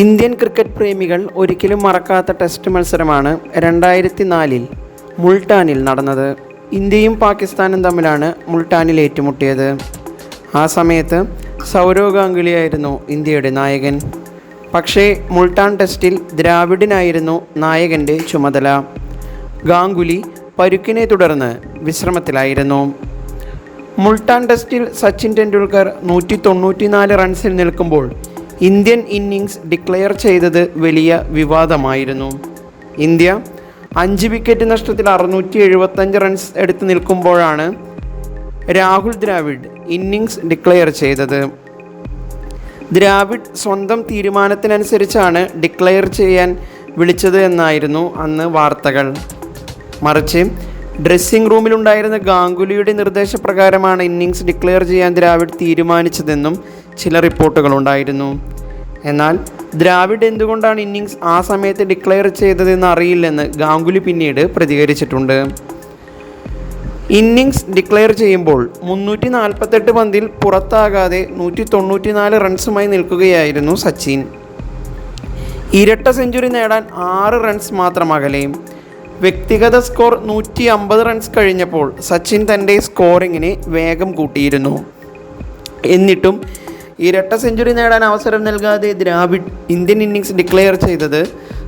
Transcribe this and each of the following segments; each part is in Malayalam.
ഇന്ത്യൻ ക്രിക്കറ്റ് പ്രേമികൾ ഒരിക്കലും മറക്കാത്ത ടെസ്റ്റ് മത്സരമാണ് രണ്ടായിരത്തി നാലിൽ മുൾട്ടാനിൽ നടന്നത്. ഇന്ത്യയും പാകിസ്ഥാനും തമ്മിലാണ് മുൾട്ടാനിൽ ഏറ്റുമുട്ടിയത്. ആ സമയത്ത് സൗരവ് ഗാംഗുലിയായിരുന്നു ഇന്ത്യയുടെ നായകൻ. പക്ഷേ മുൾട്ടാൻ ടെസ്റ്റിൽ ദ്രാവിഡിനായിരുന്നു നായകന്റെ ചുമതല. ഗാംഗുലി പരുക്കിനെ തുടർന്ന് വിശ്രമത്തിലായിരുന്നു. മുൾട്ടാൻ ടെസ്റ്റിൽ സച്ചിൻ ടെണ്ടുൽക്കർ നൂറ്റി തൊണ്ണൂറ്റിനാല് റൺസിൽ നിൽക്കുമ്പോൾ ഇന്ത്യൻ ഇന്നിങ്സ് ഡിക്ലെയർ ചെയ്തത് വലിയ വിവാദമായിരുന്നു. ഇന്ത്യ അഞ്ച് വിക്കറ്റ് നഷ്ടത്തിൽ അറുന്നൂറ്റി എഴുപത്തഞ്ച് റൺസ് എടുത്തു നിൽക്കുമ്പോഴാണ് രാഹുൽ ദ്രാവിഡ് ഇന്നിങ്സ് ഡിക്ലെയർ ചെയ്തത്. ദ്രാവിഡ് സ്വന്തം തീരുമാനത്തിനനുസരിച്ചാണ് ഡിക്ലെയർ ചെയ്യാൻ വിളിച്ചത് എന്നായിരുന്നു അന്ന് വാർത്തകൾ. മറിച്ച് ഡ്രസ്സിംഗ് റൂമിലുണ്ടായിരുന്ന ഗാംഗുലിയുടെ നിർദ്ദേശപ്രകാരമാണ് ഇന്നിങ്സ് ഡിക്ലെയർ ചെയ്യാൻ ദ്രാവിഡ് തീരുമാനിച്ചതെന്നും ചില റിപ്പോർട്ടുകളുണ്ടായിരുന്നു എന്നാൽ ദ്രാവിഡ് എന്തുകൊണ്ടാണ് ഇന്നിങ്സ് ആ സമയത്ത് ഡിക്ലെയർ ചെയ്തതെന്ന് അറിയില്ലെന്ന് ഗാംഗുലി പിന്നീട് പ്രതികരിച്ചിട്ടുണ്ട്. ഇന്നിങ്സ് ഡിക്ലെയർ ചെയ്യുമ്പോൾ മുന്നൂറ്റി നാൽപ്പത്തെട്ട് പന്തിൽ പുറത്താകാതെ നൂറ്റി തൊണ്ണൂറ്റിനാല് റൺസുമായി നിൽക്കുകയായിരുന്നു സച്ചിൻ. ഇരട്ട സെഞ്ചുറി നേടാൻ ആറ് റൺസ് മാത്രം വ്യക്തിഗത സ്കോർ നൂറ്റി അമ്പത് റൺസ് കഴിഞ്ഞപ്പോൾ സച്ചിൻ തന്റെ സ്കോറിങ്ങിന് വേഗം കൂട്ടിയിരുന്നു. എന്നിട്ടും ഇരട്ട സെഞ്ചുറി നേടാൻ അവസരം നൽകാതെ ദ്രാവിഡ് ഇന്ത്യൻ ഇന്നിങ്സ് ഡിക്ലെയർ ചെയ്തത്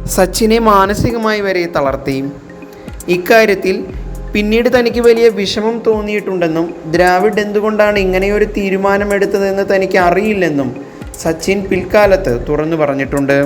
സച്ചിനെ മാനസികമായി വരെ തളർത്തി ഇക്കാര്യത്തിൽ പിന്നീട് തനിക്ക് വലിയ വിഷമം തോന്നിയിട്ടുണ്ടെന്നും ദ്രാവിഡ് എന്തുകൊണ്ടാണ് ഇങ്ങനെയൊരു തീരുമാനമെടുത്തതെന്ന് തനിക്ക് അറിയില്ലെന്നും സച്ചിൻ പിൽക്കാലത്ത് തുറന്നു പറഞ്ഞിട്ടുണ്ട്.